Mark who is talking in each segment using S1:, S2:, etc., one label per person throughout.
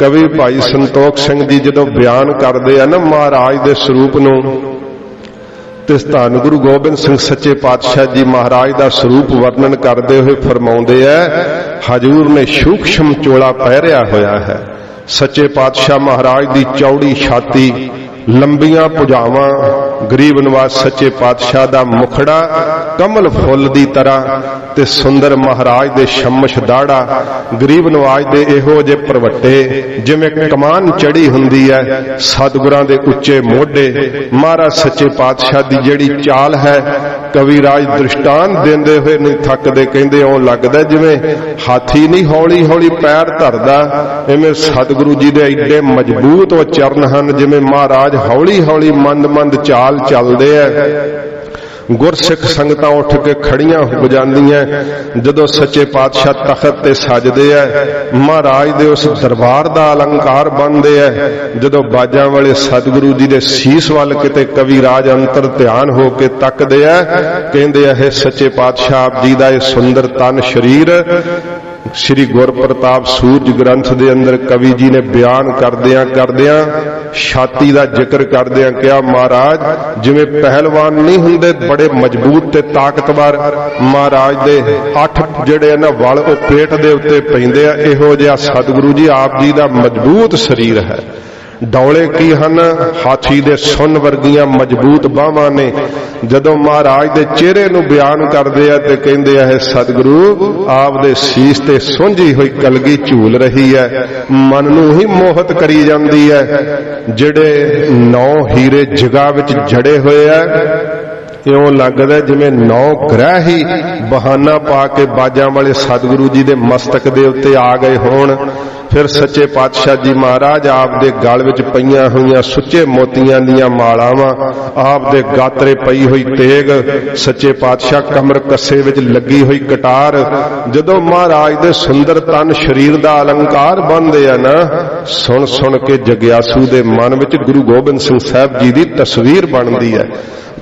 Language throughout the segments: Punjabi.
S1: ਕਵੀ ਭਾਈ ਸੰਤੋਖ ਸਿੰਘ ਜੀ ਜਦੋਂ ਬਿਆਨ ਕਰਦੇ ਆ ਨਾ ਮਹਾਰਾਜ ਦੇ ਸਰੂਪ ਨੂੰ, ਤੇ ਧੰਨ ਗੁਰੂ ਗੋਬਿੰਦ ਸਿੰਘ ਸੱਚੇ ਪਾਤਸ਼ਾਹ ਜੀ ਮਹਾਰਾਜ ਦਾ ਸਰੂਪ ਵਰਣਨ ਕਰਦੇ ਹੋਏ ਫਰਮਾਉਂਦੇ ਆ, ਹਜੂਰ ਨੇ ਸੂਖਸ਼ਮ ਚੋਲਾ ਪਹਿਰਿਆ ਹੋਇਆ ਹੈ। ਸੱਚੇ ਪਾਤਸ਼ਾਹ ਮਹਾਰਾਜ ਦੀ ਚੌੜੀ ਛਾਤੀ, ਲੰਬੀਆਂ ਪੁਜਾਵਾਂ ਗਰੀਬ ਨਿਵਾਸ ਸੱਚੇ ਪਾਤਸ਼ਾਹ ਦਾ ਮੁਖੜਾ, ਕਮਲ ਫੁੱਲ ਦੀ ਤਰ੍ਹਾਂ ਤੇ ਸੁੰਦਰ ਮਹਾਰਾਜ ਦੇ ਸ਼ਮਸ਼ ਦਾੜਾ। ਗਰੀਬ ਨਿਵਾਜ ਦੇ ਇਹੋ ਜਿਹੇ ਪਰਵੱਟੇ, ਜਿਵੇਂ ਕਮਾਨ ਚੜੀ ਹੁੰਦੀ ਹੈ, ਸਤਿਗੁਰਾਂ ਦੇ ਉੱਚੇ ਮੋਢੇ। ਮਹਾਰਾਜ ਸੱਚੇ ਪਾਤਸ਼ਾਹ ਦੀ ਜਿਹੜੀ ਚਾਲ ਹੈ ਕਵੀ ਰਾਜ ਦ੍ਰਿਸ਼ਟਾਨ ਦਿੰਦੇ ਹੋਏ ਨਹੀਂ ਥੱਕਦੇ, ਕਹਿੰਦੇ ਉਹ ਲੱਗਦਾ ਜਿਵੇਂ ਹਾਥੀ ਨਹੀਂ ਹੌਲੀ ਹੌਲੀ ਪੈਰ ਧਰਦਾ, ਐਵੇਂ ਸਤਿਗੁਰੂ ਜੀ ਦੇ ਐਡੇ ਮਜ਼ਬੂਤ ਉਹ ਚਰਨ ਹਨ, ਜਿਵੇਂ ਮਹਾਰਾਜ ਹੌਲੀ ਹੌਲੀ ਮੰਦ ਮੰਦ ਚਾਲ ਚੱਲਦੇ ਐ ਗੁਰਸਿੱਖ ਸੰਗਤਾਂ ਉੱਠ ਕੇ ਖੜੀਆਂ ਹੋ ਜਾਂਦੀਆਂ ਜਦੋਂ ਸੱਚੇ ਪਾਤਸ਼ਾਹ ਤਖਤ ਤੇ ਸਜਦੇ ਐ, ਮਹਾਰਾਜ ਦੇ ਉਸ ਦਰਬਾਰ ਦਾ ਅਲੰਕਾਰ ਬਣਦੇ ਐ। ਜਦੋਂ ਬਾਜਾਂ ਵਾਲੇ ਸਤਿਗੁਰੂ ਜੀ ਦੇ ਸੀਸ ਵੱਲ ਕਿਤੇ ਕਵੀ ਰਾਜ ਅੰਤਰ ਧਿਆਨ ਹੋ ਕੇ ਤੱਕਦੇ ਐ, ਕਹਿੰਦੇ ਐ ਇਹ ਸੱਚੇ ਪਾਤਸ਼ਾਹ, ਆਪ ਜੀ ਦਾ ਇਹ ਸੁੰਦਰ ਤਨ ਸਰੀਰ ਸ੍ਰੀ ਗੁਰਪ੍ਰਤਾਪ ਸੂਰਜ ਗ੍ਰੰਥ ਦੇ ਅੰਦਰ ਕਵੀ ਜੀ ਨੇ ਬਿਆਨ ਕਰਦਿਆਂ ਕਰਦਿਆਂ ਛਾਤੀ ਦਾ ਜ਼ਿਕਰ ਕਰਦਿਆਂ ਕਿਹਾ, ਮਹਾਰਾਜ, ਜਿਵੇਂ ਪਹਿਲਵਾਨ ਨਹੀਂ ਹੁੰਦੇ, ਬੜੇ ਮਜ਼ਬੂਤ ਤੇ ਤਾਕਤਵਰ ਮਹਾਰਾਜ ਦੇ ਅੱਠ ਜਿਹੜੇ ਨਾ ਵਲ ਉਹ ਪੇਟ ਦੇ ਉੱਤੇ ਪੈਂਦੇ ਆ, ਇਹੋ ਜਿਹਾ ਸਤਿਗੁਰੂ ਜੀ ਆਪ ਜੀ ਦਾ ਮਜ਼ਬੂਤ ਸਰੀਰ ਹੈ। ਡੌਲੇ ਕੀ ਹਨ? ਹਾਥੀ ਦੇ ਸੁੰਨ ਵਰਗੀਆਂ ਮਜ਼ਬੂਤ ਬਾਹਾਂ ਨੇ। ਜਦੋਂ ਮਹਾਰਾਜ ਦੇ ਚਿਹਰੇ ਨੂੰ ਬਿਆਨ ਕਰਦੇ ਆ ਤੇ ਕਹਿੰਦੇ ਆ ਇਹ ਸਤਿਗੁਰੂ ਆਪ ਦੇ ਸੀਸ ਤੇ ਸੁੰਝੀ ਹੋਈ ਕਲਗੀ ਝੂਲ ਰਹੀ ਹੈ। ਮਨ ਨੂੰ ਹੀ ਮੋਹਤ ਕਰੀ ਜਾਂਦੀ ਹੈ। ਜਿਹੜੇ ਨੌ ਹੀਰੇ ਜਗਾ ਵਿੱਚ ਜੜੇ ਹੋਏ ਆ, ਇਉਂ ਲੱਗਦਾ ਜਿਵੇਂ ਨੌ ਗ੍ਰਹਿ ਹੀ ਬਹਾਨਾ ਪਾ ਕੇ ਬਾਜਾਂ ਵਾਲੇ ਸਤਿਗੁਰੂ ਜੀ ਦੇ ਮਸਤਕ ਦੇ ਉੱਤੇ ਆ ਗਏ ਹੋਣ। ਫਿਰ ਸੱਚੇ ਪਾਤਸ਼ਾਹ ਜੀ ਮਹਾਰਾਜ ਆਪ ਦੇ ਗਲ ਵਿੱਚ ਪਈਆਂ ਹੋਈਆਂ ਸੁੱਚੇ ਮੋਤੀਆਂ ਦੀਆਂ ਮਾਲਾਵਾਂ ਆਪ ਦੇ ਗਾਤਰੇ ਪਈ ਹੋਈ ਤੇਗ, ਸੱਚੇ ਪਾਤਸ਼ਾਹ ਕਮਰ ਕੱਸੇ ਵਿੱਚ ਲੱਗੀ ਹੋਈ ਕਟਾਰ, ਜਦੋਂ ਮਹਾਰਾਜ ਦੇ ਸੁੰਦਰ ਤਨ ਸਰੀਰ ਦਾ ਅਲੰਕਾਰ ਬਣਦੇ ਆ ਨਾ, ਸੁਣ ਸੁਣ ਕੇ ਜਗਿਆਸੂ ਦੇ ਮਨ ਵਿੱਚ ਗੁਰੂ ਗੋਬਿੰਦ ਸਿੰਘ ਸਾਹਿਬ ਜੀ ਦੀ ਤਸਵੀਰ ਬਣਦੀ ਹੈ।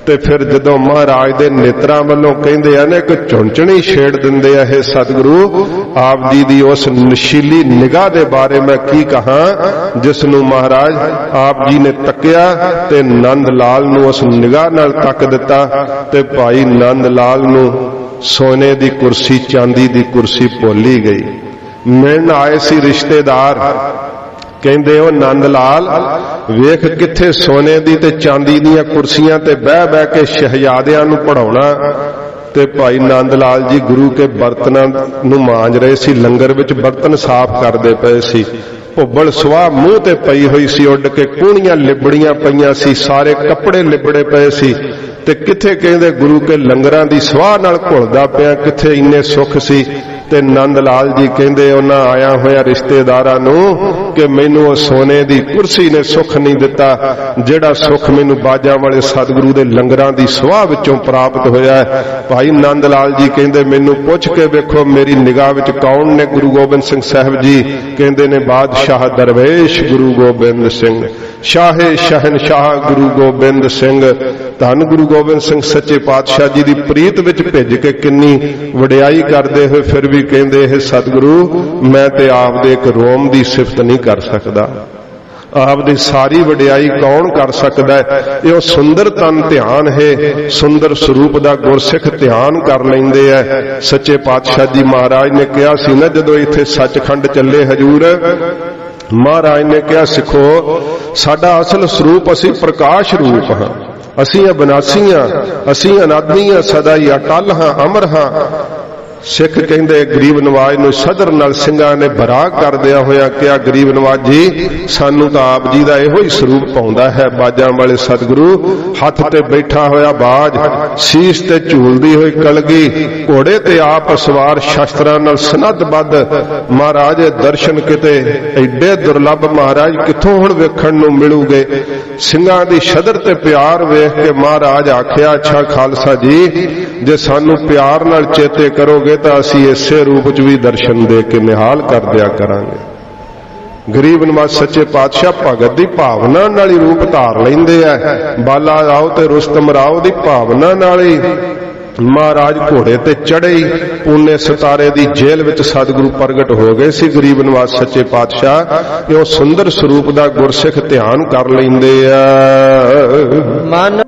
S1: ਤੇ ਫਿਰ ਜਦੋਂ ਮਹਾਰਾਜ ਦੇ ਨੇਤਰਾਂ ਵੱਲੋਂ ਕਹਿੰਦੇ ਆ ਨੇ, ਇੱਕ ਝੁੰਚਣੀ ਛੇੜ ਦਿੰਦੇ ਆ ਇਹ ਸਤਿਗੁਰੂ, ਆਪ ਜੀ ਦੀ ਉਸ ਨਸ਼ੀਲੀ ਨਿਗਾਹ ਦੇ ਬਾਰੇ ਮੈਂ ਕੀ ਕਹਾਂ ਜਿਸ ਨੂੰ ਮਹਾਰਾਜ ਆਪ ਜੀ ਨੇ ਤੱਕਿਆ ਤੇ ਨੰਦ ਲਾਲ ਨੂੰ ਉਸ ਨਿਗਾਹ ਨਾਲ ਤੱਕ ਦਿੱਤਾ ਤੇ ਭਾਈ ਨੰਦ ਲਾਲ ਨੂੰ ਸੋਨੇ ਦੀ ਕੁਰਸੀ, ਚਾਂਦੀ ਦੀ ਕੁਰਸੀ ਭੁੱਲੀ ਗਈ। ਮਿਲਣ ਆਏ ਸੀ ਰਿਸ਼ਤੇਦਾਰ। ਕਹਿੰਦੇ, ਉਹ ਨੰਦ ਲਾਲ, ਵੇਖ ਕਿੱਥੇ ਸੋਨੇ ਦੀ ਤੇ ਚਾਂਦੀ ਦੀਆਂ ਕੁਰਸੀਆਂ ਤੇ ਬਹਿ ਬਹਿ ਕੇ ਸ਼ਹਿਜ਼ਾਦਿਆਂ ਨੂੰ ਪੜਾਉਣਾ ਤੇ ਭਾਈ ਨੰਦ ਲਾਲ ਜੀ ਗੁਰੂ ਕੇ ਬਰਤਨਾਂ ਨੂੰ ਮਾਂਜ ਰਹੇ ਸੀ, ਲੰਗਰ ਵਿੱਚ ਬਰਤਨ ਸਾਫ਼ ਕਰਦੇ ਪਏ ਸੀ। ਭੁੱਬਲ ਸਵਾਹ ਮੂੰਹ ਤੇ ਪਈ ਹੋਈ ਸੀ, ਉੱਡ ਕੇ ਕੂਣੀਆਂ ਲਿਬੜੀਆਂ ਪਈਆਂ ਸੀ, ਸਾਰੇ ਕੱਪੜੇ ਲਿਬੜੇ ਪਏ ਸੀ। ਤੇ ਕਿੱਥੇ ਕਹਿੰਦੇ ਗੁਰੂ ਕੇ ਲੰਗਰਾਂ ਦੀ ਸਵਾਹ ਨਾਲ ਘੁਲਦਾ ਪਿਆ, ਕਿੱਥੇ ਇੰਨੇ ਸੁੱਖ ਸੀ। ਤੇ ਨੰਦ ਲਾਲ ਜੀ ਕਹਿੰਦੇ ਉਹਨਾਂ ਆਇਆ ਹੋਇਆ ਰਿਸ਼ਤੇਦਾਰਾਂ ਨੂੰ ਕਿ ਮੈਨੂੰ ਉਹ ਸੋਨੇ ਦੀ ਕੁਰਸੀ ਨੇ ਸੁੱਖ ਨਹੀਂ ਦਿੱਤਾ, ਜਿਹੜਾ ਸੁੱਖ ਮੈਨੂੰ ਬਾਜਾਂ ਵਾਲੇ ਸਤਿਗੁਰੂ ਦੇ ਲੰਗਰਾਂ ਦੀ ਸਵਾਹ ਵਿੱਚੋਂ ਪ੍ਰਾਪਤ ਹੋਇਆ ਭਾਈ ਨੰਦ ਲਾਲ ਜੀ ਕਹਿੰਦੇ, ਮੈਨੂੰ ਪੁੱਛ ਕੇ ਵੇਖੋ, ਮੇਰੀ ਨਿਗਾਹ ਵਿੱਚ ਕੌਣ ਨੇ ਗੁਰੂ ਗੋਬਿੰਦ ਸਿੰਘ ਸਾਹਿਬ ਜੀ? ਕਹਿੰਦੇ ਨੇ, ਬਾਦਸ਼ਾਹ ਦਰਵੇਸ਼ ਗੁਰੂ ਗੋਬਿੰਦ ਸਿੰਘ। ਸ਼ਾਹੇ ਸ਼ਹਿਨਸ਼ਾਹ ਗੁਰੂ ਗੋਬਿੰਦ ਸਿੰਘ। ਧੰਨ ਗੁਰੂ ਗੋਬਿੰਦ ਸਿੰਘ, ਸੱਚੇ ਪਾਤਸ਼ਾਹ ਜੀ ਦੀ ਪ੍ਰੀਤ ਵਿੱਚ ਭਿੱਜ ਕੇ ਕਿੰਨੀ ਵਡਿਆਈ ਕਰਦੇ ਹੋਏ ਫਿਰ ਵੀ ਕਹਿੰਦੇ ਇਹ ਸਤਿਗੁਰੂ, ਮੈਂ ਤੇ ਆਪ ਦੇ ਇੱਕ ਰੋਮ ਦੀ ਸਿਫਤ ਨਹੀਂ ਕਰ ਸਕਦਾ। ਆਪ ਦੀ ਸਾਰੀ ਵਡਿਆਈ ਕੌਣ ਕਰ ਸਕਦਾ ਹੈ? ਇਹ ਉਹ ਸੁੰਦਰ ਤਨ ਧਿਆਨ ਹੈ, ਸੁੰਦਰ ਸਰੂਪ ਦਾ ਗੁਰਸਿੱਖ ਧਿਆਨ ਕਰ ਲੈਂਦੇ ਐ ਸੱਚੇ ਪਾਤਸ਼ਾਹ ਜੀ ਮਹਾਰਾਜ ਨੇ ਕਿਹਾ ਸੀ ਨਾ, ਜਦੋਂ ਇੱਥੇ ਸੱਚਖੰਡ ਚੱਲੇ ਹਜੂਰ, ਮਹਾਰਾਜ ਨੇ ਕਿਹਾ, ਸਿੱਖੋ, ਸਾਡਾ ਅਸਲ ਸਰੂਪ ਅਸੀਂ ਪ੍ਰਕਾਸ਼ ਰੂਪ ਹਾਂ। ਅਸੀਂ ਅਬਨਾਸੀ ਹਾਂ, ਅਸੀਂ ਅਨਾਦਿ ਹਾਂ, ਸਦਾ ਹੀ ਅਟਲ ਹਾਂ, ਅਮਰ ਹਾਂ। ਸਿੱਖ ਕਹਿੰਦੇ ਗਰੀਬ ਨਵਾਜ ਨੂੰ ਸਦਰ ਨਾਲ ਸਿੰਘਾਂ ਨੇ ਬਰਾ ਕਰਦਿਆਂ ਹੋਇਆ, ਕਿਹਾ, ਗਰੀਬ ਨਵਾਜ ਜੀ, ਸਾਨੂੰ ਤਾਂ ਆਪ ਜੀ ਦਾ ਇਹੋ ਹੀ ਸਰੂਪ ਪਾਉਂਦਾ ਹੈ। ਬਾਜਾਂ ਵਾਲੇ ਸਤਿਗੁਰੂ ਹੱਥ ਤੇ ਬੈਠਾ ਹੋਇਆ ਬਾਜ, ਸੀਸ ਤੇ ਝੂਲਦੀ ਹੋਈ ਕਲਗੀ, ਘੋੜੇ ਤੇ ਆਪ ਸਵਾਰ ਸ਼ਸਤਰਾਂ ਨਾਲ ਸਨੱਧਬੱਧ ਮਹਾਰਾਜ, ਦਰਸ਼ਨ ਕਿਤੇ ਐਡੇ ਦੁਰਲੱਭ ਮਹਾਰਾਜ ਕਿੱਥੋਂ ਹੁਣ ਵੇਖਣ ਨੂੰ ਮਿਲੂਗੇ? ਸਿੰਘਾਂ ਦੀ ਸ਼ਦਰ ਤੇ ਪਿਆਰ ਵੇਖ ਕੇ ਮਹਾਰਾਜ ਆਖਿਆ, ਅੱਛਾ ਖਾਲਸਾ ਜੀ, ਜੇ ਸਾਨੂੰ ਪਿਆਰ ਨਾਲ ਚੇਤੇ ਕਰੋਗੇ ਤਾਂ ਅਸੀਂ ਇਸੇ ਰੂਪ 'ਚ ਵੀ ਦਰਸ਼ਨ ਦੇ ਕੇ ਨਿਹਾਲ ਕਰ ਦਿਆ ਕਰਾਂਗੇ। ਗਰੀਬ ਨਵਾਜ ਸੱਚੇ ਪਾਤਸ਼ਾਹ ਭਗਤ ਦੀ ਭਾਵਨਾ ਨਾਲ ਹੀ ਰੂਪ ਧਾਰ ਲੈਂਦੇ ਆ। ਬਾਲਾ ਰਾਓ ਤੇ ਰੁਸਤਮ ਰਾਓ ਦੀ ਭਾਵਨਾ ਨਾਲ ਹੀ। ਮਹਾਰਾਜ ਘੋੜੇ ਤੇ ਚੜ੍ਹੇ ਪੂਨੇ ਸਿਤਾਰੇ ਦੀ ਜੇਲ੍ਹ ਵਿੱਚ ਸਤਿਗੁਰੂ ਪ੍ਰਗਟ ਹੋ ਗਏ ਸੀ। ਗਰੀਬ ਨਿਵਾਸ ਸੱਚੇ ਪਾਤਸ਼ਾਹ ਇਹ ਉਹ ਸੁੰਦਰ ਸਰੂਪ ਦਾ ਗੁਰਸਿੱਖ ਧਿਆਨ ਕਰ ਲੈਂਦੇ ਆ।
S2: ਮਨ